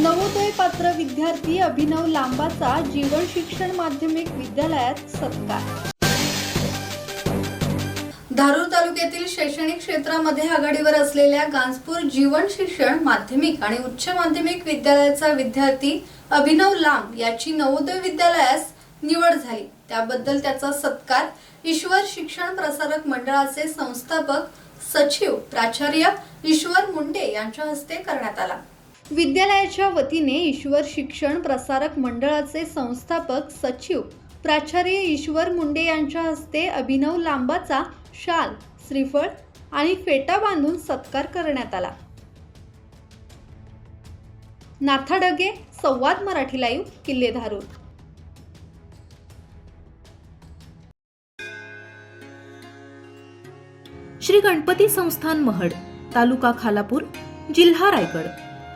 पात्र विद्यार्थी अभिनव लांबाचा जीवन शिक्षण माध्यमिक विद्यालयात सत्कार. धारूर तालुक्यातील शैक्षणिक क्षेत्रामध्ये आघाडीवर असलेल्या गांजपूर जीवन शिक्षण माध्यमिक आणि उच्च माध्यमिक विद्यालयाचा विद्यार्थी अभिनव लांब याची नवोदय विद्यालयास निवड झाली. त्याबद्दल त्याचा सत्कार ईश्वर शिक्षण प्रसारक मंडळाचे संस्थापक सचिव प्राचार्य ईश्वर मुंडे यांच्या हस्ते करण्यात आला. विद्यालयाच्या वतीने ईश्वर शिक्षण प्रसारक मंडळाचे संस्थापक सचिव प्राचार्य ईश्वर मुंडे यांच्या हस्ते अभिनव लांबाचा शाल श्रीफळ आणि फेटा बांधून सत्कार करण्यात आला. नाथा डगे संवाद मराठी लाईव्ह किल्लेधारून श्री गणपती संस्थान महड तालुका खालापूर जिल्हा रायगड.